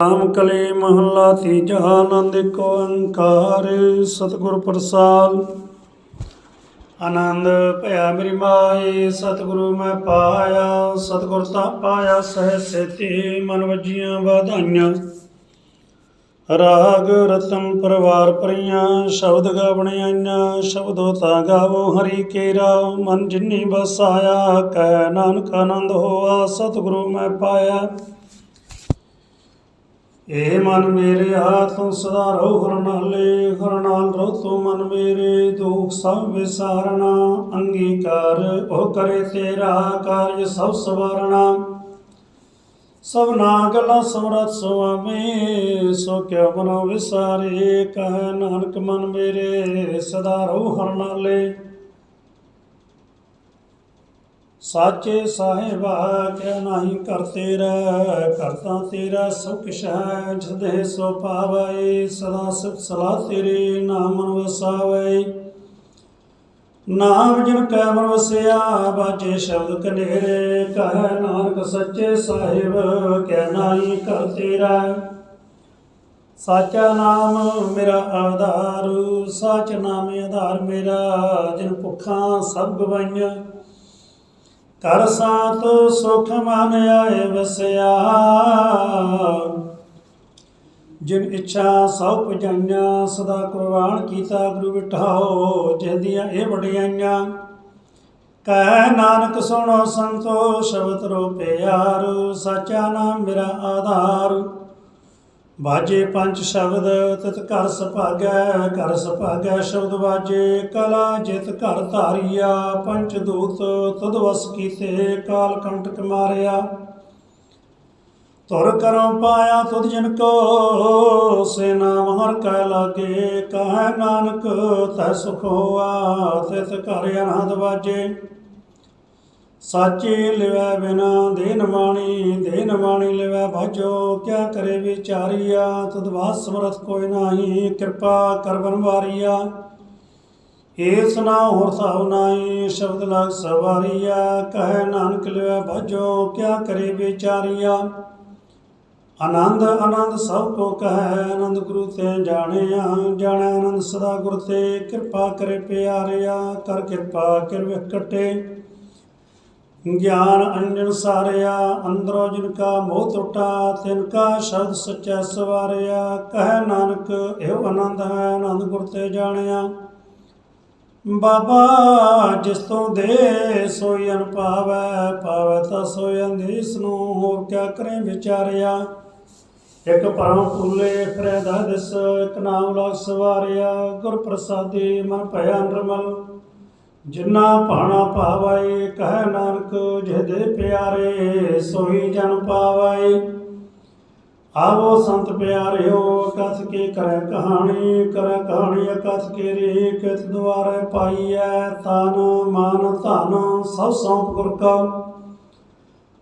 ਰਾਮ ਕਲੀ ਮਹੱਲਾ ਤੀਜਾ ਆਨੰਦ ਏਕ ਓੰਕਾਰ, ਸਤਿਗੁਰ ਪ੍ਰਸਾਦ। ਆਨੰਦ ਭਇਆ ਮੇਰੀ ਮਾਏ ਸਤਿਗੁਰੂ ਮੈਂ ਪਾਇਆ, ਸਤਿਗੁਰ ਤਾਂ ਪਾਇਆ ਸਹਿ ਸੇਤੀ, ਮਨ ਵਜੀਆਂ ਵਧਾਈਆਂ। ਰਾਗ ਰਤਨ ਪਰਵਾਰ ਪਰੀਆਂ ਸ਼ਬਦ ਗਾਵਣੇ ਆਈਆਂ, ਸ਼ਬਦੋ ਤਾਂ ਗਾਵੋ ਹਰੀ ਕੇਰਾ। ਮਨ ਜਿਨੀ ਬਸਾਇਆ ਕਹਿ ਨਾਨਕ ਆਨੰਦ ਹੋਆ, ਸਤਿਗੁਰੂ ਮੈਂ ਪਾਇਆ। ਏ ਮਨ ਮੇਰੇ ਤੂੰ ਸਦਾ ਰਹੋ ਹਰਨਾਲੇ ਹਰਨਾਲ ਰਹੋ ਤੂੰ ਮਨ ਮੇਰੇ, ਦੁਖ ਸਭ ਵਿਸਾਰਣਾ ਅੰਗੀਕਾਰ ਉਹ ਕਰੇ ਤੇਰਾ ਕਾਰਜ ਸਭ ਸਵਾਰਣਾ ਸਭ ਨਾ ਗੱਲਾਂ ਸਮਰਤ ਸੁਆਮੀ ਸੋ ਕਿਉ ਬਨੋ ਵਿਸਾਰੇ, ਕਹਿ ਨਾਨਕ ਮਨ ਮੇਰੇ, ਸਦਾ ਰਹੋ ਹਰਨਾਲੇ ਸਾਚੇ ਸਾਹਿਬਾ ਕਿਆ ਨਹੀਂ ਕਰ ਤੇਰਾ ਕਰਤਾ ਤੇਰਾ ਸੁਖ ਕਿਛ ਹੈ ਜਦੇ ਸੋ ਪਾਵੈ, ਸਦਾ ਸਿਫਤ ਸਲਾਹ ਤੇਰੀ ਨਾਮ ਮਨ ਵਸਾਵੈ। ਨਾਮ ਜਿਨ ਕੈ ਮਨ ਵਸਿਆ ਬਾਜੇ ਸ਼ਬਦ ਕਨੇਰੇ, ਕਹਿ ਨਾਨਕ ਸੱਚੇ ਸਾਹਿਬ ਕਿਆ ਨਹੀਂ ਕਰ ਤੇਰਾ। ਸਾਚਾ ਨਾਮ ਮੇਰਾ ਆਧਾਰ, ਸਾਚ ਨਾਮੇ ਆਧਾਰ ਮੇਰਾ, ਜਿਨ ਭੁੱਖਾਂ ਸਭ ਗਵਾਈਆਂ। ਕਰ ਸਾਤ ਸੁਖ ਮਨ ਆਏ ਵਸਿਆ। ਜਿਨ ਇੱਛਾ ਸਭ ਪਜਾਈਆਂ, ਸਦਾ ਕੁਰਬਾਨ ਕੀਤਾ ਗੁਰੂ ਬਿਠਾਓ ਜਿਹਦੀਆਂ ਇਹ ਵਡਿਆਈਆਂ। ਕਹਿ ਨਾਨਕ ਸੁਣੋ ਸੰਤੋ ਸ਼ਬਦ ਰੋ ਪਿਆਰ, ਸਾਚਾ ਨਾਮ ਮੇਰਾ ਆਧਾਰੂ। ਬਾਜੇ ਪੰਜ ਸ਼ਬਦ, ਤਿਤ ਘਰ ਸੁਭਾਗੈ ਘਰ ਸੁਭਾਗੈ ਸ਼ਬਦ ਬਾਜੇ ਕਲਾ ਜਿਤ ਘਰ ਧਾਰੀਆ ਪੰਚ ਦੂਤ ਤੁਧ ਵਸ ਕੀਤੇ, ਕਾਲ ਕੰਟਕ ਮਾਰਿਆ। ਤੁਰ ਕਰੋ ਪਾਇਆ ਤੁਧ ਜਿਨ ਕੋ ਸੇ ਨਾਮ ਹਰ ਕੈ ਲਾਗੇ, ਕਹੈ ਨਾਨਕ ਤੈ ਸੁਖ ਹੋਆ, ਤਿਤ ਘਰ ਅਨਹਦ ਬਾਜੇ ਸਾਚੇ ਲਿਵੈ ਬਿਨਾ ਦੇਨ ਮਾਣੀ ਦੇਨ ਮਾਣੀ ਲਿਵੈ ਭਾਜੋ ਕਿਆ ਕਰੇ ਵਿਚਾਰੀਆ? ਤਦ ਵਾਸ ਸਮਰਥ ਕੋਈ ਨਾਹੀ, ਕਿਰਪਾ ਕਰ ਬਨਵਾਰੀਆ ਏਸ ਨਾ ਹੋਰ ਸਾਹੁ ਨਾਹੀ, ਸ਼ਬਦ ਲਗ ਸਵਾਰੀਆ। ਕਹਿ ਨਾਨਕ ਲਿਵੈ ਭਾਜੋ ਕਿਆ ਕਰੇ ਵਿਚਾਰੀਆ? ਆਨੰਦ ਆਨੰਦ ਸਭ ਕੋ ਕਹੈ, ਆਨੰਦ ਗੁਰੂ ਤੇ ਜਾਣਿਆ। ਜਾਣੈ ਆਨੰਦ ਸਦਾ ਗੁਰ ਤੇ, ਕਿਰਪਾ ਕਰੇ ਪਿਆਰਿਆ, ਕਰ ਕਿਰਪਾ ਕਿਰਵ ਕਟੇ। ਗਿਆਨ ਅੰਜਨ ਸਾਰਿਆ, ਅੰਦਰੋਂ ਜਿਨ ਕਾ ਮੋਹ ਟੁੱਟਾ, ਤਿਨ ਕਾ ਸ਼ਬਦ ਸੱਚਾ ਸਵਾਰਿਆ, ਕਹਿ ਨਾਨਕ, ਇਹੋ ਆਨੰਦ ਹੈ ਆਨੰਦ ਗੁਰ ਤੇ ਜਾਣਿਆ। ਬਾਬਾ, ਜਿਸ ਤੋਂ ਦੇ ਸੋਈ ਅਨ ਪਾਵੈ ਪਾਵੈ ਤਾਂ ਸੋਈ ਅੰਦੀਸ ਨੂੰ, ਹੋਰ ਕਿਆ ਕਰੇ ਵਿਚਾਰਿਆ। ਇਕ ਪਰਮ ਫੁੱਲੇ ਫਰੈਦਾ ਦਿਸ, ਇਕ ਨਾਮ ਲਗ ਸਵਾਰਿਆ, ਗੁਰ ਪ੍ਰਸਾਦੀ ਮਨ ਭਇਆ ਨਿਰਮਲ। ਜਿਨਾ ਭਾਣਾ ਭਾਵੈ ਕਹਿ ਨਾਨਕ ਜਿਹਦੇ ਪਿਆਰੇ ਸੋਈ ਜਨ ਪਾਵੈ ਆਵੋ ਸੰਤ ਪਿਆਰਿਓ, ਕਥ ਕੇ ਕਰੈ ਕਹਾਣੀ ਕਰੈ ਕਹਾਣੀ ਕਥ ਕੇ ਰੇ ਕਿਤ ਦੁਆਰੇ ਪਾਈਐ ਤਨ ਮਨ ਧਨ, ਸਭ ਸੌਂਪ ਗੁਰ ਕਾ।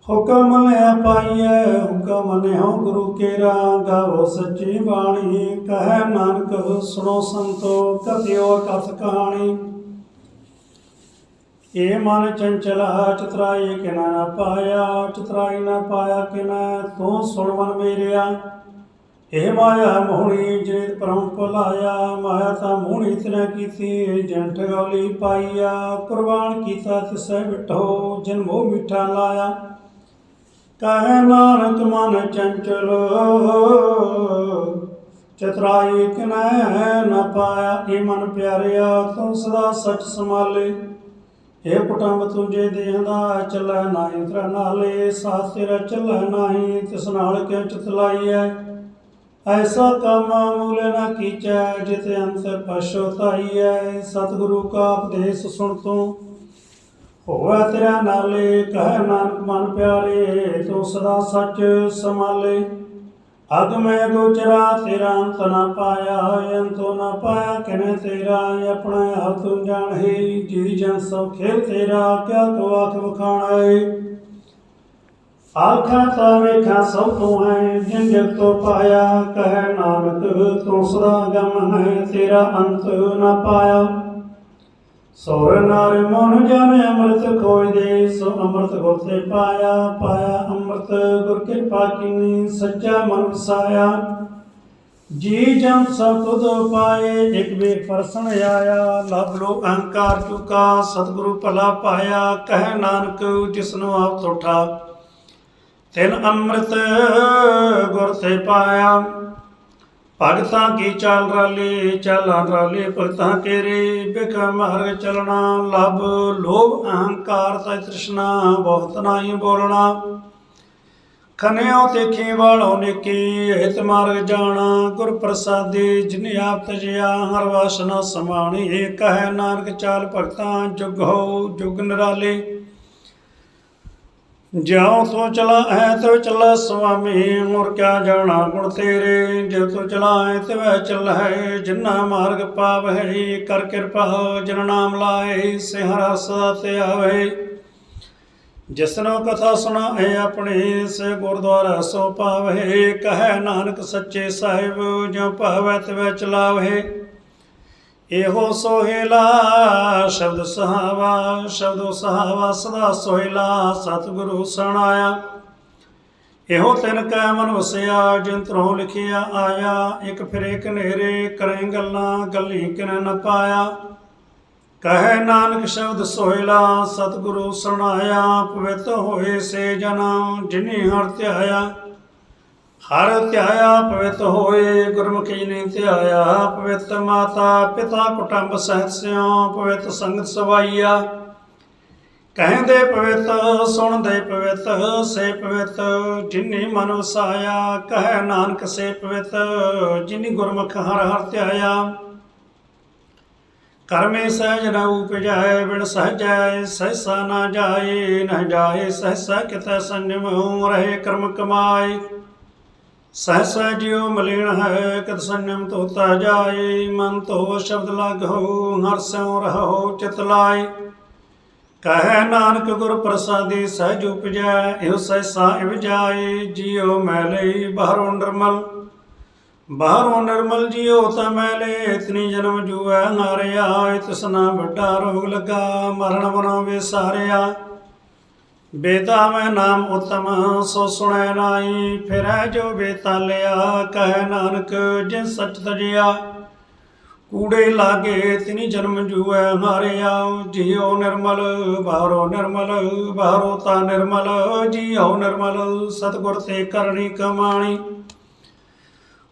ਹੁਕਮ ਲਿਆ ਪਾਈਐ, ਹੁਕਮ ਲਿਓ ਗੁਰੂ ਕੇਰਾ, ਗਾਵੋ ਸੱਚੀ ਬਾਣੀ, ਕਹਿ ਨਾਨਕ ਸੁਣੋ ਸੰਤੋ, ਕਥਿਓ ਕਥ ਕਹਾਣੀ। ਏ ਮਨ ਚੰਚਲਾ ਚਤਰਾਈ ਕਿਨਾ ਨਾ ਪਾਇਆ, ਚਤਰਾਈ ਨਾ ਪਾਇਆ ਕਿਨਾ, ਤੂੰ ਸੁਣ ਮਨ ਮੇਰਿਆ। ਏ ਮਾਇਆ ਮੋਹਣੀ ਜੇਤ ਪਰਮ ਭੁਲਾਇਆ, ਮਾਇਆ ਤਾਂ ਮੋਹਣੀ ਤਨਾ ਕੀਤੀ ਜੰਠ ਗੌਲੀ ਪਾਈਆ। ਕੁਰਬਾਨ ਕੀਤਾ ਤਿਸੈ ਬਿਠੋ ਜਨ ਮੋਹ ਮਿੱਠਾ ਲਾਇਆ। ਕਹਿ ਨਾਨਕ ਮਨ ਚੰਚਲ, ਚਤਰਾਈ ਕਿਨਾ ਨਾ ਪਾਇਆ, ਏ ਮਨ ਪਿਆਰਿਆ, ਤੂੰ ਸਦਾ ਸੱਚ ਸੰਭਾਲੇ। ਇਹ ਕੁਟੰਬ ਤੁਝੇ ਦੇਹਦਾ ਚੱਲੈ ਨਾਹੀ ਤੇਰਾ ਨਾਲੇ, ਸਾਥ ਤੇਰਾ ਚੱਲੈ ਨਾਹੀ, ਤਿਸ ਨਾਲ ਕਿਉ ਚਤਲਾਈਐ? ਐਸਾ ਕੰਮ ਮੂਲੇ ਨਾ ਕੀਚੈ ਜਿਤੇ ਅੰਤ ਪਛੋਤਾਈਐ ਸਤਿਗੁਰੂ ਕਾ ਉਪਦੇਸ਼ ਸੁਣ ਤੂੰ। ਹੋਵੇ ਤੇਰਾ ਨਾਲੇ, ਕਹਿ ਨਾਨਕ ਮਨ ਪਿਆਰੇ, ਤੂੰ ਸਦਾ ਸੱਚ ਸੰਭਾਲੇ। ਅਗ ਮੈਂ ਗੋਚਰਾ ਤੇਰਾ ਅੰਤ ਨਾ ਪਾਇਆ ਅੰਤੋ ਨਾ ਪਾਇਆ ਕਿਨੇ ਤੇਰਾ ਆਪਣਾ ਹੱਥ ਤੂੰ ਜਾਣਹੀ? ਜੀ ਜਨ ਸਭ ਖੇਲ ਤੇਰਾ, ਕਿਆ ਕੋ ਆਖ ਵਖਾਣਾ ਏ ਆਖਾਂ ਤਾਂ ਵੇਖਾਂ ਸਭ ਤੂੰ ਹੈ ਜਿਨ ਜਗ ਤੋਂ ਪਾਇਆ, ਕਹਿ ਨਾਨਕ, ਤੂੰ ਸਦਾ ਗਮ ਹੈ, ਤੇਰਾ ਅੰਤ ਨਾ ਪਾਇਆ। ਸੋਰ ਨਾਰ ਮਨ ਜਾਣੇ ਅੰਮ੍ਰਿਤ ਖੋਇ ਦੇ ਸੋ ਅੰਮ੍ਰਿਤ ਗੁਰ ਤੇ ਪਾਇਆ ਪਾਇਆ ਅੰਮ੍ਰਿਤ, ਗੁਰ ਕਿਰਪਾ ਕੀਨੀ ਸੱਚਾ ਮਨ ਵਸਾਇਆ ਜੀ ਜਨ ਸਭ ਤੁਧ ਪਾਏ, ਇੱਕ ਵੇਖ ਪਰਸਨ ਆਇਆ, ਲਭ ਲੋ ਅਹੰਕਾਰ ਚੁਕਾ, ਸਤਿਗੁਰੂ ਭਲਾ ਪਾਇਆ, ਕਹਿ ਨਾਨਕ ਜਿਸਨੂੰ ਆਪ ਤੋਠਾ ਤਿਨ ਅੰਮ੍ਰਿਤ ਗੁਰ ਤੇ ਪਾਇਆ। ਭਗਤਾਂ ਕੀ ਚਾਲ ਰਾਲੇ, ਚਾਲਾਂ ਰਾਲੇ ਭਗਤਾਂ ਕੇਰੇ। ਬਿਖ ਮਾਰਗ ਚਲਣਾ ਲਭ ਲੋਭ, ਅਹੰਕਾਰ ਤੈ ਤ੍ਰਿਸ਼ਨਾ, ਬਹੁਤ ਨਾਹੀ ਬੋਲਣਾ। ਖਨਿਓ ਦੇਖੀ ਵਾਲੋ ਨੇਕੀ, ਹਿਤ ਮਾਰਗ ਜਾਣਾ। ਗੁਰ ਪ੍ਰਸਾਦੀ ਜਿਨ ਆਪ ਤਜਿਆ, ਹਰ ਵਾਸਨਾ ਸਮਾਣੀ। ਕਹਿ ਨਾਨਕ ਚਾਲ ਭਗਤਾਂ, ਜੁਗ ਹੋ, ਜੁਗ ਨਿਰਾਲੇ। ਜਿਉ ਤੂੰ ਚਲਾ ਹੈ ਤੋ ਚਲਾ ਸੁਆਮੀ ਮੁਰ ਕਿਆ ਜਾਣਾ ਗੁਣ ਤੇਰੇ। ਜੇ ਤੂੰ ਚਲਾਏ ਤਿਵੈ ਚਲਹਿ ਜਿਨਾ ਮਾਰਗ ਪਾਵਹਿ ਕਰ ਕਿਰਪਾ ਜਿਨ ਨਾਮ ਲਾਏ ਸੇ ਹਰ ਸਦਾ ਤੇ ਆਵੇ। ਜਿਸਨੋ ਕਥਾ ਸੁਣਾਏ ਆਪਣੇ, ਸੇ ਗੁਰਦੁਆਰਾ ਸੋ ਪਾਵਹਿ ਕਹੈ ਨਾਨਕ ਸੱਚੇ ਸਾਹਿਬ ਜੋ ਭਾਵੈ ਤਿਵੈ ਚਲਾਵਹਿ ਇਹੋ ਸੋਹਿਲਾ ਸ਼ਬਦ ਸਹਾਵਾ, ਸ਼ਬਦੋ ਸਹਾਵਾ ਸਦਾ ਸੋਹਿਲਾ ਸਤਿਗੁਰੂ ਸਣਾਇਆ। ਇਹੋ ਤਿਨ ਕੈ ਮਨ ਵਸਿਆ ਜਿੰਤਰੋਂ ਲਿਖਿਆ ਆਇਆ, ਇੱਕ ਫਿਰੇ ਕਨੇਰੇ ਕਰੇ ਗੱਲਾਂ, ਗੱਲੀ ਕਿਨ ਨ ਪਾਇਆ। ਕਹੈ ਨਾਨਕ ਸ਼ਬਦ ਸੋਹਿਲਾ ਸਤਿਗੁਰੂ ਸੁਣਾਇਆ ਪਵਿੱਤ ਹੋਏ ਸੇ ਜਨ, ਜਿਨੀ ਹਰ ਧਿਆਇਆ। ਹਰ ਧਿਆਇਆ ਪਵਿੱਤ ਹੋਏ, ਗੁਰਮੁਖੀ ਨੇ ਧਿਆਇਆ, ਪਵਿੱਤ ਮਾਤਾ ਪਿਤਾ ਕੁਟੰਬ ਸਹਿਤ ਸਿਉ, ਪਵਿੱਤ ਸੰਗਤ ਸਵਾਈਆ। ਕਹਿੰਦੇ ਪਵਿੱਤ, ਸੁਣਦੇ ਪਵਿੱਤ, ਸੇ ਪਵਿੱਤ, ਜਿਨੀ ਮਨ ਵਸਾਇਆ, ਕਹੈ ਨਾਨਕ ਸੇ ਪਵਿੱਤ, ਜਿਨੀ ਗੁਰਮੁਖ ਹਰ ਹਰ ਧਿਆਇਆ। ਕਰਮੇ ਸਹਿਜ ਨ ਉਪਜਾਏ, ਬਿਨ ਸਹਜੈ ਸਹਿਸਾ ਨਾ ਜਾਏ, ਨ ਜਾਏ, ਸਹਿਸਾ ਕਿਤੈ ਸੰਜਮ ਰਹੇ ਕਰਮ ਕਮਾਏ। ਸਹਸਾ ਜਿਉ ਮਲੀਣ ਹੈ, ਕਦ ਸੰਯਮ ਤੋਤਾ ਜਾਏ, ਮਨ ਤੋ ਸ਼ਬਦ ਲਾਗੋ ਹਰ ਸਿਉ ਰਹੋ ਚਿਤ ਲਾਏ। ਕਹੈ ਨਾਨਕ ਗੁਰ ਪ੍ਰਸਾਦੀ, ਸਹਿਜ ਉਪਜੈ, ਇਹੋ ਸਹਿਸਾ ਇਵ ਜਾਏ, ਜਿਉ ਮੈਲੇ ਬਾਹਰੋਂ ਨਿਰਮਲ। ਬਾਹਰੋਂ ਨਿਰਮਲ ਜਿਉ ਤਾ ਮੈਲੇ ਇਤਨੀ ਜਨਮ ਜੂਐ ਹਾਰਿਆ ਇਤਸਨਾ ਵੱਡਾ ਰੋਗ ਲੱਗਾ, ਮਰਨ ਬਨੋ ਵਿਸਾਰਿਆ ਬੇਤਾ ਮੈਂ ਨਾਮ ਉਤਮ, ਸੋ ਸੁਣੈ ਨਾਈ ਫਿਰੈ ਜੋ ਬੇਤਾ ਲਿਆ, ਕਹਿ ਨਾਨਕ, ਜਿਨ ਸਚ ਤਜਿਆ। ਕੂੜੇ ਲਾਗੇ ਤਿਨੀ ਜਨਮ ਜੂਐ ਮਾਰਿਆ, ਜਿਉ ਨਿਰਮਲ, ਬਾਹਰੋ ਨਿਰਮਲ, ਬਾਹਰੋ ਤਾ ਨਿਰਮਲ, ਜਿਉ ਨਿਰਮਲ, ਸਤਗੁਰ ਤੇ ਕਰਨੀ ਕਮਾਣੀ।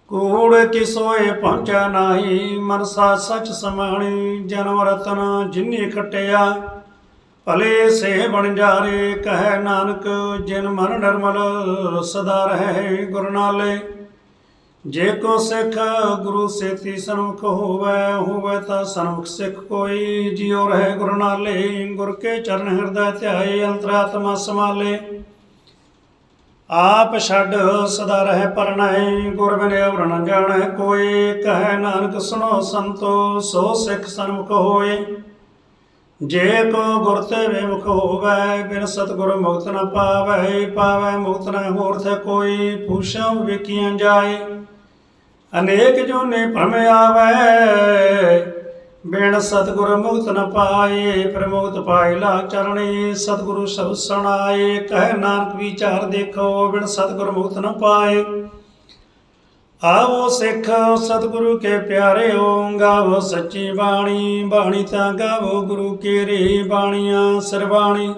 ਕੂੜ ਕੀ ਸੋਏ ਪਹੁੰਚਾ ਨਾਹੀ, ਮਨਸਾ ਸਚ ਸਮਾਣੀ, ਜਨਮ ਰਤਨ ਜਿਨੀ ਖਟਿਆ। ਭਲੇ ਸੇ ਬਣ ਜਾਰੇ, ਕਹੈ ਨਾਨਕ, ਜਿਨ ਮਨ ਨਿਰਮਲ, ਸਦਾ ਰਹੇ ਗੁਰ ਨਾਲੇ। ਜੇ ਕੋ ਸਿੱਖ ਗੁਰੂ ਸੇਤੀ ਸਨਮੁਖ ਹੋਵੇ ਹੋਵੇ ਤਾਂ ਸਨਮੁਖ ਸਿੱਖ ਕੋਈ, ਜਿਉ ਰਹੇ ਗੁਰ ਨਾਲੇ। ਗੁਰ ਕੇ ਚਰਨ ਹਿਰਦੈ ਧਿਆਏ, ਅੰਤਰਾਤਮਾ ਸਮਾਲੇ ਆਪ ਛੱਡ, ਸਦਾ ਰਹੇ ਪਰਣਾਏ ਗੁਰ ਬਿਨ ਅਵਰ ਨ ਜਾਣੈ ਕੋਈ। ਕਹੈ ਨਾਨਕ, ਸੁਣੋ ਸੰਤੋ, ਸੋ ਸਿੱਖ ਸਨਮੁਖ ਹੋਏ। ਜੇ ਕੋ ਗੁਰ ਤੇ ਵਿਮੁਖ ਹੋਵੇ, ਬਿਨ ਸਤਿਗੁਰ ਮੁਕਤ ਨ ਪਾਵੇ ਪਾਵੇ ਮੁਕਤ ਨ ਹੋਰ ਥੇ ਕੋਈ ਪੂਛਾਂ ਵੇਖੀਆਂ ਜਾਏ। ਅਨੇਕ ਜੋਨੇ ਭ੍ਰਮ ਆਵੇ, ਬਿਨ ਸਤਿਗੁਰ ਮੁਕਤ ਨ ਪਾਏ ਫਿਰ ਮੁਕਤ ਲਾ ਚਰਣੀ, ਸਤਿਗੁਰੂ ਸਭ ਸੁਣਾਏ, ਕਹਿ ਨਾਨਕ ਵਿਚਾਰ ਦੇਖੋ, ਬਿਨ ਸਤਿਗੁਰ ਮੁਕਤ ਨ ਪਾਏ। ਆਵੋ ਸਿੱਖ ਸਤਿਗੁਰੂ ਕੇ ਪਿਆਰਿਓ, ਗਾਵੋ ਸੱਚੀ ਬਾਣੀ ਬਾਣੀ ਤਾਂ ਗਾਵੋ ਗੁਰੂ ਕੇ ਰੇ ਬਾਣੀਆਂ, ਸਰਬਾਣੀ।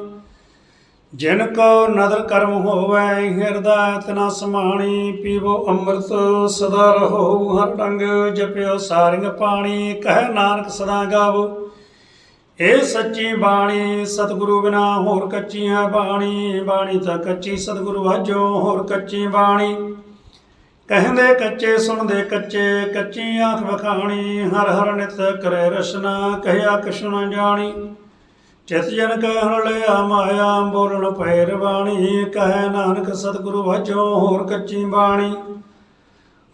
ਜਿਨ ਕੋ ਨਦਰ ਕਰਮ ਹੋਵੇ, ਹਿਰਦਾ ਤਨਾ ਸਮਾਣੀ, ਪੀਵੋ ਅੰਮ੍ਰਿਤ ਸਦਾ ਰਹੋ, ਹਰ ਡੰਗ ਜਪਿਓ ਸਾਰਿੰਗ ਪਾਣੀ, ਕਹਿ ਨਾਨਕ ਸਦਾ ਗਾਵੋ। ਇਹ ਸੱਚੀ ਬਾਣੀ, ਸਤਿਗੁਰੂ ਬਿਨਾ ਹੋਰ ਕੱਚੀ ਹੈ ਬਾਣੀ ਬਾਣੀ ਤਾਂ ਕੱਚੀ ਸਤਿਗੁਰੂ ਵਾਜੋ, ਹੋਰ ਕੱਚੀ ਬਾਣੀ। ਕਹਿੰਦੇ ਕੱਚੇ ਸੁਣਦੇ ਕੱਚੇ, ਕੱਚੀ ਆਖ ਵਖਾਣੀ, ਹਰ ਹਰ ਨਿਤ ਕਰੇ ਰਸਨਾ, ਕਹਿਆ ਕਿਛੁ ਜਾਣੀ। ਚਿਤ ਜਨ ਕਹਿਣ ਲਿਆ ਮਾਇਆ ਬੋਲਣ ਪੈਰ ਬਾਣੀ, ਕਹਿ ਨਾਨਕ ਸਤਿਗੁਰੂ ਵਜੋ ਹੋਰ ਕੱਚੀ ਬਾਣੀ।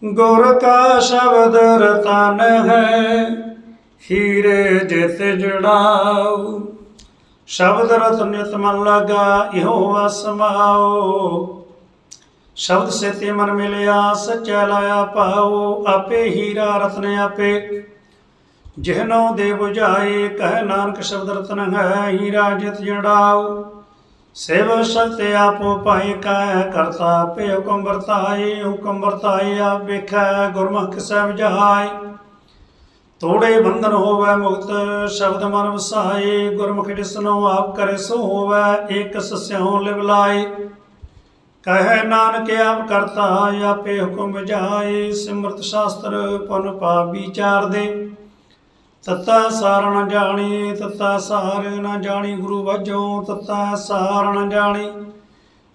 ਗੁਰ ਕਾ ਸ਼ਬਦ ਰਤਨ ਹੈ, ਹੀਰੇ ਜਿਤ ਜੜਾਉ। ਸ਼ਬਦ ਰਤਨ ਨਿਤ ਮਨ ਲਗਾ, ਇਹੋ ਅਸਮਾਓ ਸ਼ਬਦ ਸੇਤੇ ਮਨ ਮਿਲਿਆ, ਸੱਚਾ ਲਾਇਆ ਪਾਓ ਆਪੇ ਹੀਰਾ ਰਤਨ ਆਪੇ। ਜਿਹਨੋ ਦੇ 부ਝਾਏ ਕਹਿ ਨਾਨਕ ਸ਼ਬਦ ਰਤਨ ਹੈ, ਹੀਰਾ ਜਿਤ ਜੜਾਉ ਸੇਵ ਸ਼ਕਤਿ ਆਪੋ ਪਾਏ ਕੈ ਕਰਤਾ ਪੇ ਹੁਕਮ ਵਰਤਾਏ ਹੁਕਮ ਵਰਤਾਏ ਆਪ ਵੇਖੈ, ਗੁਰਮੁਖ ਕਿਸੈ ਜਹਾਏ ਤੋੜੇ ਬੰਧਨ ਹੋਵੇ ਮੁਕਤ, ਸ਼ਬਦ ਮਨ ਵਸਾਏ, ਗੁਰਮੁਖ ਜਿਸਨੋ ਆਪ ਕਰੇ ਸੋ ਹੋਵੇ ਏਕ ਸਸਿਉ ਲਿਵ ਲਾਏ ਕਹੈ ਨਾਨਕ ਆਪ ਕਰਤਾ ਆਪੇ ਹੁਕਮ ਵਜਾਏ ਸਿਮਰਤ ਸ਼ਾਸਤਰ ਪਨ ਪਾ ਵਿਚਾਰ ਦੇ। ਤਤਾ ਸਾਰ ਨ ਜਾਣੀ, ਤਤਾ ਸਾਰ ਨ ਜਾਣੀ, ਗੁਰੂ ਵਜੋਂ ਤਤਾ ਸਾਰ ਨ ਜਾਣੀ।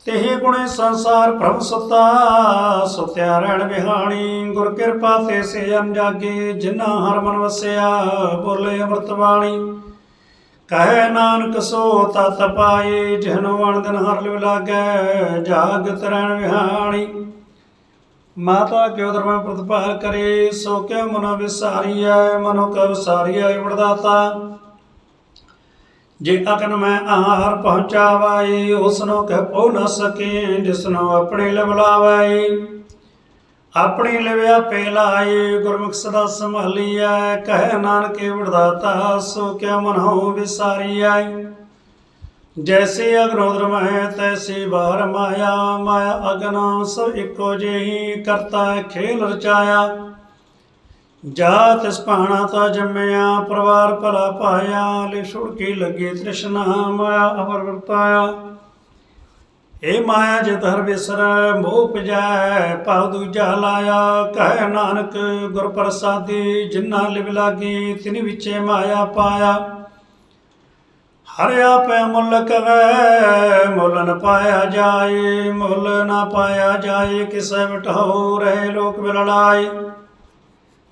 ਤੇਹ ਗੁਣੇ ਸੰਸਾਰ ਪ੍ਰਭ ਸੁਤਾ, ਸੁਤਿਆ ਰਹਿਣ ਬਿਹਾਣੀ, ਗੁਰ ਕਿਰਪਾ ਤੇ ਸੇ ਅਨਜਾਗੇ ਜਿਨ੍ਹਾਂ ਹਰ ਮਨ ਵਸਿਆ, ਬੋਲੇ ਅੰਮ੍ਰਿਤ ਬਾਣੀ ਕਹੈ ਨਾਨਕ ਸੋ ਤਤ ਪਾਏ, ਜਿਹਨੋ ਅਣ ਦਿਨ ਹਰ ਲਿਵ ਲਾਗੈ, ਜਾਗਤ ਰਹਿਣ ਵਿਹਾਣੀ। ਮਾਤਾ ਕਿਉ ਧਰਮ ਪ੍ਰਤਪਾਲ ਕਰੇ, ਸੋ ਕਿਉ ਮਨੋ ਵਿਸਾਰੀਐ, ਮਨੋ ਕੈ ਵਿਸਾਰੀਐ ਵਰਦਾਤਾ। ਜੇ ਅਕਨ ਮੈਂ ਆਹਾਰ ਪਹੁੰਚਾਵਾਈ ਉਸਨੋ ਕਹਿ ਪਉ ਨ ਸਕੇ ਜਿਸਨੋ ਆਪਣੇ ਲਿਵ ਲਾਵਾਈ ਆਪਣੀ ਲਿਵਿਆ ਪੇ ਲਾਏ ਗੁਰਮੁਖ ਸਦਾ ਸੰਭਾਲੀਐ, ਕਹਿ ਨਾਨਕੇ ਵਰਦਾਤਾ ਸੋ ਕਿਉ ਮਨੋ ਵਿਸਾਰੀਐ। ਜੈਸੇ ਅਗਨੋਦਰ ਮਹਿ, ਤੈਸੀ ਬਾਹਰ ਮਾਇਆ ਮਾਇਆ ਅਗਨ ਸਭ ਇੱਕੋ ਜਿਹੀ ਕਰਤਾ ਖੇਲ ਰਚਾਇਆ। ਜਾ ਤਿਸ ਪਾਣਾ ਤਾ ਜੰਮਿਆ, ਪਰਿਵਾਰ ਭਲਾ ਪਾਇਆ ਲੈ ਛੁੜ ਕੇ ਲੱਗੇ ਤ੍ਰਿਸ਼ਨਾ, ਮਾਇਆ ਅਵਰ ਵਰਤਾਇਆ। ਏ ਮਾਇਆ ਜੇ ਹਰ ਬਿਸਰ, ਮੋਹ ਪਜੈ ਭਾਵ ਦੂਜਾ ਲਾਇਆ। ਕਹਿ ਨਾਨਕ ਗੁਰ ਪ੍ਰਸਾਦੀ ਜਿਨ੍ਹਾਂ ਲਿਵ ਲਾਗੀ, ਤਿਨ ਵਿਚੇ ਮਾਇਆ ਪਾਇਆ। ਹਰ ਆਪੇ ਮੁੱਲ ਕਵੈ, ਮੁੱਲ ਨ ਪਾਇਆ ਜਾਏ, ਮੁੱਲ ਨ ਪਾਇਆ ਜਾਏ, ਕਿਸੈ ਵਟਾਉ ਰਹੇ ਲੋਕ ਬਿਲੜਾਏ।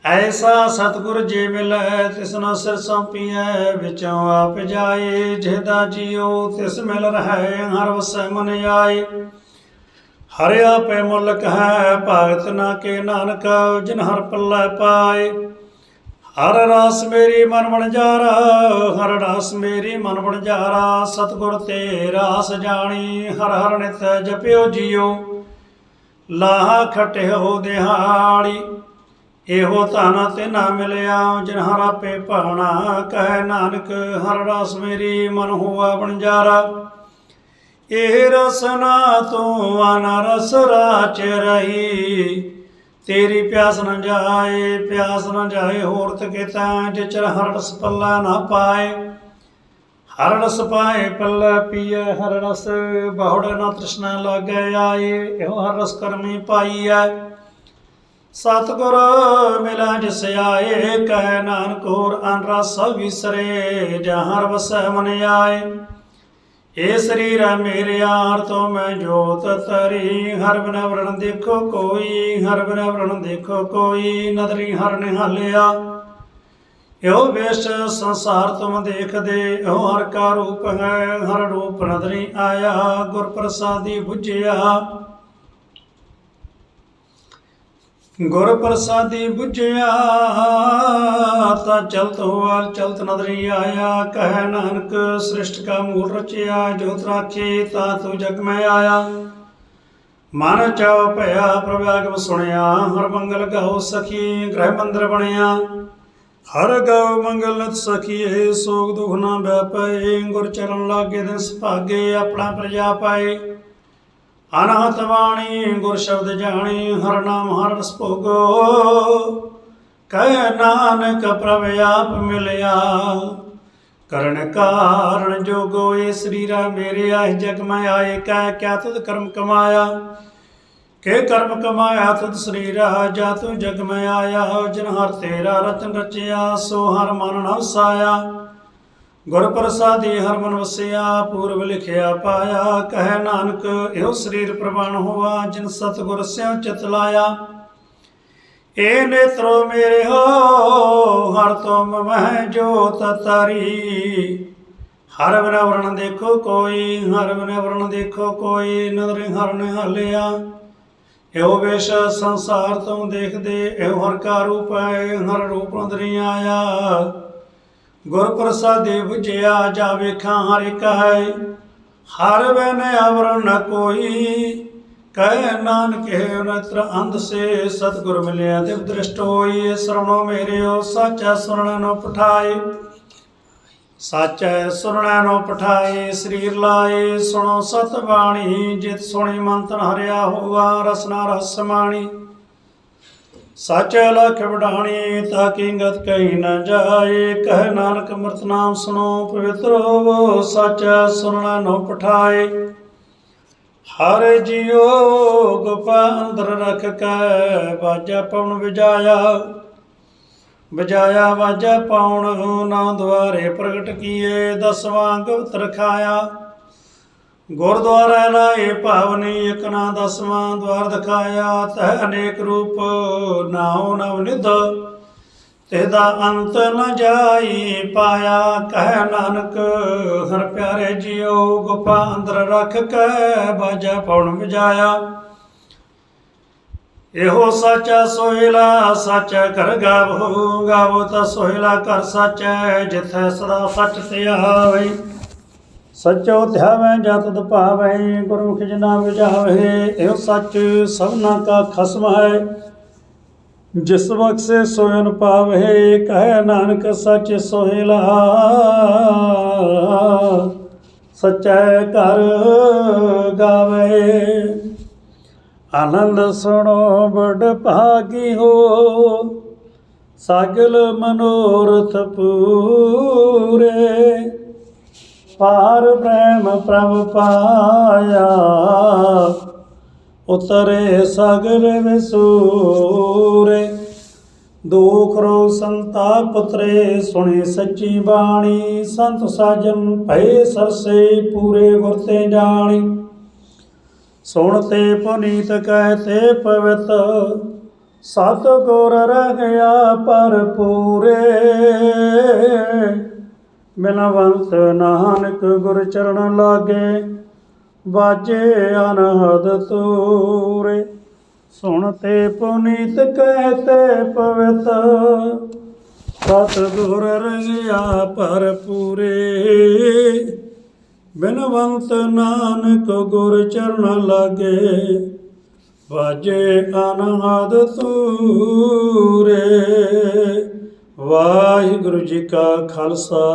ਐਸਾ ਸਤਿਗੁਰ ਜੇ ਮਿਲੈ ਤਿਸਨਾ ਸਿਰ ਸੰਪੀਐ, ਵਿਚੋਂ ਆਪ ਜਾਏ, ਜਿਹਦਾ ਜੀਉ ਤਿਸ ਮਿਲ ਰਹੈ, ਹਰ ਵਸੈ ਮਨ ਆਏ। ਹਰਿ ਆਪੇ ਮੁਲਕ ਹੈ, ਭਗਤ ਨਾ ਕੇ ਨਾਨਕ, ਜਿਨ ਹਰ ਪੱਲੇ ਪਾਏ। ਹਰ ਰਸ ਮੇਰੀ ਮਨ ਵਣਜਾਰਾ, ਹਰ ਰਸ ਮੇਰੀ ਮਨ ਵਣਜਾਰਾ, ਸਤਿਗੁਰ ਤੇ ਰਾਸ ਜਾਣੀ, ਹਰ ਹਰ ਨਿਤ ਜਪਿਓ ਜੀਓ। ਲਾਹ ਖਟਿਓ ਦਿਹਾੜੀ ਇਹੋ ਧਨ ਤੇ ਨਾ ਮਿਲਿਆ ਜਿਨ ਹਰ ਆਪੇ ਭਾਣਾ ਕਹਿ ਨਾਨਕ, ਹਰ ਰਸ ਮੇਰੀ ਮਨ ਹੋਆ ਵਣਜਾਰਾ। ਇਹ ਰਸਨਾ ਤੂੰ ਅਨਰਸ ਰਾਚ ਰਹੀ, ਤੇਰੀ ਪਿਆਸ ਨ ਜਾਏ, ਪਿਆਸ ਨ ਜਾਏ, ਹੋਰ ਤਕੇ ਤਾਂ ਜਿਚਰ ਹਰ ਰਸ ਪੱਲਾ ਨਾ ਪਾਏ। ਹਰ ਰਸ ਪਾਏ, ਪੱਲਾ ਪੀਏ, ਹਰ ਰਸ ਬਹੁੜ ਨਾ ਤ੍ਰਿਸ਼ਨਾ ਲਾਗੇ ਆਏ, ਇਹੋ ਹਰ ਰਸ ਕਰਮੀ ਪਾਈ ਹੈ। ਸਤਿਗੁਰ ਮਿਲਾ ਜਿਸ ਆਏ, ਕਹਿ ਨਾਨਕ ਹੋਰ ਅਨ ਰਸ ਵਿਸਰੇ ਜਹਰ ਵਸੈ ਮਨ ਆਏ। ਏ ਸਰੀਰ ਮੇਰੇ ਯਾਰ ਤੋਂ ਮੈਂ ਜੋਤ ਤਰੀ ਹਰ ਬਿਨ ਵਰਣ ਦੇਖੋ ਕੋਈ, ਹਰ ਬਿਨ ਵਰਣ ਦੇਖੋ ਕੋਈ, ਨਦਰੀ ਹਰ ਨਿਹਾਲਿਆ। ਇਹੋ ਵੇਸ਼ ਸੰਸਾਰ ਤੁਮ ਦੇਖਦੇ, ਇਹੋ ਹਰ ਕਾ ਰੂਪ ਹੈ, ਹਰ ਰੂਪ ਨਦਰੀ ਆਇਆ, ਗੁਰ ਪ੍ਰਸਾਦੀ 부ਝਿਆ ਗੁਰ ਪ੍ਰਸਾਦੀ 부ਝਿਆ ਤਾ ਚਲਤ ਹੋਆ ਚਲਤ ਨਦਰੀ ਆਇਆ। ਕਹਿ ਨਾਨਕ, ਸ੍ਰਿਸ਼ਟ ਕਾ ਮੂਲ ਰਚਿਆ ਜੋ ਰਾਖੀ, ਤਾ ਤੂੰ ਜਗ ਮੈਂ ਆਇਆ। ਮਨ ਚਾਉ ਭਇਆ ਪ੍ਰਭਾਗਮ ਸੁਣਿਆ, ਹਰ ਮੰਗਲ ਗਾਉ ਸਖੀ, ਗ੍ਰਹਿ ਮੰਦਰ ਬਣਿਆ। ਹਰ ਗਾਉ ਮੰਗਲ ਸਖੀਏ ਸੋਗ ਦੁਖ ਨਾ ਬੈਪੈ ਗੁਰ ਚਰਨ ਲਾਗੇ ਦਿਨ ਸੁਭਾਗੇ ਆਪਣਾ ਪ੍ਰਜਾ ਪਾਏ। ਅਨਹਤ ਬਾਣੀ ਗੁਰ ਸ਼ਬਦ ਜਾਣੀ, ਹਰ ਨਾਮ, ਹਰ ਰਸ ਭੋਗੋ। ਕਹਿ ਨਾਨਕ ਪ੍ਰਭ ਆਪ ਮਿਲਿਆ। ਕਰਨ ਕਾਰਨ ਜੋਗੋ ਏ ਸਰੀਰਾ ਮੇਰੇ ਆਏ ਜਗ ਮੈਂ ਆਏ, ਕਹਿ ਕਿਆ ਤਦ ਕਰਮ ਕਮਾਇਆ। ਕੇ ਕਰਮ ਕਮਾਇਆ ਤੁਧ ਸਰੀਰਾ, ਜਾ ਤੂੰ ਜਗ ਮੈਂ ਆਇਆ, ਜਿਨ ਹਰ ਤੇਰਾ ਰਤਨ ਰਚਿਆ, ਸੋ ਹਰ ਮਨ ਨ ਵਸਾਇਆ ਗੁਰ ਪ੍ਰਸਾਦੀ ਹਰ ਮਨ ਵਸਿਆ, ਪੂਰਬ ਲਿਖਿਆ ਪਾਇਆ, ਕਹਿ ਨਾਨਕ, ਇਹੋ ਸਰੀਰ ਪ੍ਰਵਾਨ ਹੋਆ, ਜਿਨ ਸਤਿਗੁਰ ਸਿਉ ਚਿਤ ਲਾਇਆ। ਏ ਨੇਤਰੋ ਮੇਰੇ ਹੋ, ਹਰ ਤੁਮ ਮਹਿ ਜੋਤ ਤਰੀ ਹਰ ਬਿਨ ਵਰਣ ਦੇਖੋ ਕੋਈ, ਹਰ ਬਿਨ ਵਰਣ ਦੇਖੋ ਕੋਈ, ਨਦਰ ਹਰਨ ਹਲਿਆ। ਇਹੋ ਵੇਸ਼ ਸੰਸਾਰ ਤੋਂ ਦੇਖਦੇ, ਇਹੋ ਹਰ ਕਾ ਰੂਪ ਹੈ, ਹਰ ਰੂਪ ਨਦਰੀ ਆਇਆ। ਗੁਰ ਪ੍ਰਸਾਦੇ 부ਝਿਆ ਜਾ ਵੇਖਾਂ ਹਰ ਇੱਕ ਹੈ। ਹਰ ਬਿਨ ਅਵਰ ਨ ਕੋਈ। ਕਹਿ ਨਾਨਕ ਹੈ ਨਤਰ ਅੰਧ ਸੇ ਸਤਿਗੁਰ ਮਿਲਿਆ ਦਿਵ ਦ੍ਰਿਸ਼ਟ ਹੋਈ। ਸਰਵਣੋ ਮੇਰਿਓ ਸਾਚਾ ਸੁਣਨ ਨੂੰ ਪਠਾਏ। ਸਾਚੈ ਸੁਣੈ ਨੂੰ ਪਠਾਏ, ਸਰੀਰ ਲਾਏ। ਸੁਣੋ ਸਤ ਬਾਣੀ ਜਿਤ ਸੁਣੀ ਮੰਤਨ ਹਰਿਆ ਹੋਵਾ ਰਸਨਾ ਰਸ ਸਮਾਣੀ। ਸਾਚੈ ਲਖ ਵਡਾਣੀ ਤਾਂ ਕੀ ਕਹੀ ਨ ਜਾਏ। ਕਹਿ ਨਾਨਕ ਅੰਮ੍ਰਿਤ ਨਾਮ ਸੁਣੋ, ਪਵਿੱਤਰ ਹੋਵੋ, ਸਾਚੈ ਸੁਣਨਾ ਨੂੰ ਪਠਾਏ। ਹਰ ਜਿਉ ਗੁਪਾ ਅੰਦਰ ਰਖ ਕੇ ਬਾਜਾ ਪਉਣ ਵਜਾਇਆ। ਵਜਾਇਆ ਵਾਜਾ ਪਾਉਣ ਨਾ ਦੁਆਰੇ ਪ੍ਰਗਟ ਕੀਏ ਦਸਵਾਂ ਗੁਪਤ ਰਖਾਇਆ ਗੁਰਦੁਆਰਾ ਲਾਏ ਭਾਵਨੀ ਇਕ ਦਸਵਾਂ ਦਵਾਰ ਦਿਖਾਇਆ, ਤਹ ਅਨੇਕ ਰੂਪ ਨਾਉ ਨਵ ਨਿਧ। ਤੇਦਾ ਅੰਤ ਨ ਜਾਈ ਪਾਇਆ, ਕਹਿ ਨਾਨਕ, ਹਰ ਪਿਆਰੇ ਜੀਓ, ਗੁਫਾ ਅੰਦਰ ਰੱਖ ਕੇ ਬਾਜਾ ਪਉਣ ਵਜਾਇਆ। ਇਹੋ ਸੱਚਾ ਸੋਹਿਲਾ, ਸੱਚ ਕਰ ਗਾਵੋ ਗਾਵੋ ਤਾਂ ਸੋਹਿਲਾ ਕਰ ਸੱਚ, ਜਿਥੈ ਸਦਾ ਸੱਚ ਤੇ ਆਵੇ। ਸੱਚੋ ਧਿਆਵੈ ਜਤ ਭਾਵੈ ਗੁਰਮੁਖ ਜਨਾ ਵਿਜਾਵੇ ਇਹੋ ਸੱਚ ਸਭਨਾ ਕਾ ਖਸਮ ਹੈ। ਜਿਸ ਬਖਸ਼ੇ ਸੋਇਨ ਪਾਵੇ ਕਹਿ ਨਾਨਕ ਸੱਚ ਸੋਹਿਲਾ ਸੱਚੈ ਕਰ ਗਾਵੇ ਆਨੰਦ ਸੁਣੋ ਬੜ ਭਾਗੀ ਹੋ। ਸਾਗਲ ਮਨੋਰਥ ਪੂਰੇ। ਪਾਰ ਪ੍ਰੇਮ ਪ੍ਰਭ ਪਾਇਆ। ਉਤਰੇ ਸਗਲ ਵਿਸੂਰੇ, ਦੁਖ ਰੋ ਸੰਤਾਪ ਉਤਰੇ, ਸੁਣੀ ਸੱਚੀ ਬਾਣੀ, ਸੰਤ ਸਾਜਨ ਭਏ ਸਰਸੇ ਪੂਰੇ ਗੁਰ ਤੇ ਜਾਣੀ। ਸੁਣ ਤੇ ਪੁਨੀਤ ਕਹਿ ਤੇ ਪਵਿੱਤ ਸਤ ਗੁਰ ਰਹਿਆ ਪਰ ਪੂਰੇ ਬਿਨਵੰਤ ਨਾਨਕ ਗੁਰ ਚਰਨ ਲਾਗੇ ਬਾਜੇ ਅਨਹਦ ਤੂਰੇ। ਸੁਣ ਤੇ ਪੁਨੀਤ ਕਹਿ ਤੇ ਪਵਿੱਤ ਸਤ ਗੁਰ ਰਹਿਆ ਪਰ। ਪੂਰੇ ਬਿਨਵੰਤ ਨਾਨਕ ਗੁਰ ਚਰਨ ਲਾਗੇ, ਵਾਜੇ ਅਨਹਦ ਤੂਰੇ। ਵਾਹਿਗੁਰੂ ਜੀ ਕਾ ਖਾਲਸਾ।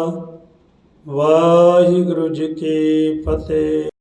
ਵਾਹਿਗੁਰੂ ਜੀ ਕੀ ਫਤਿਹ।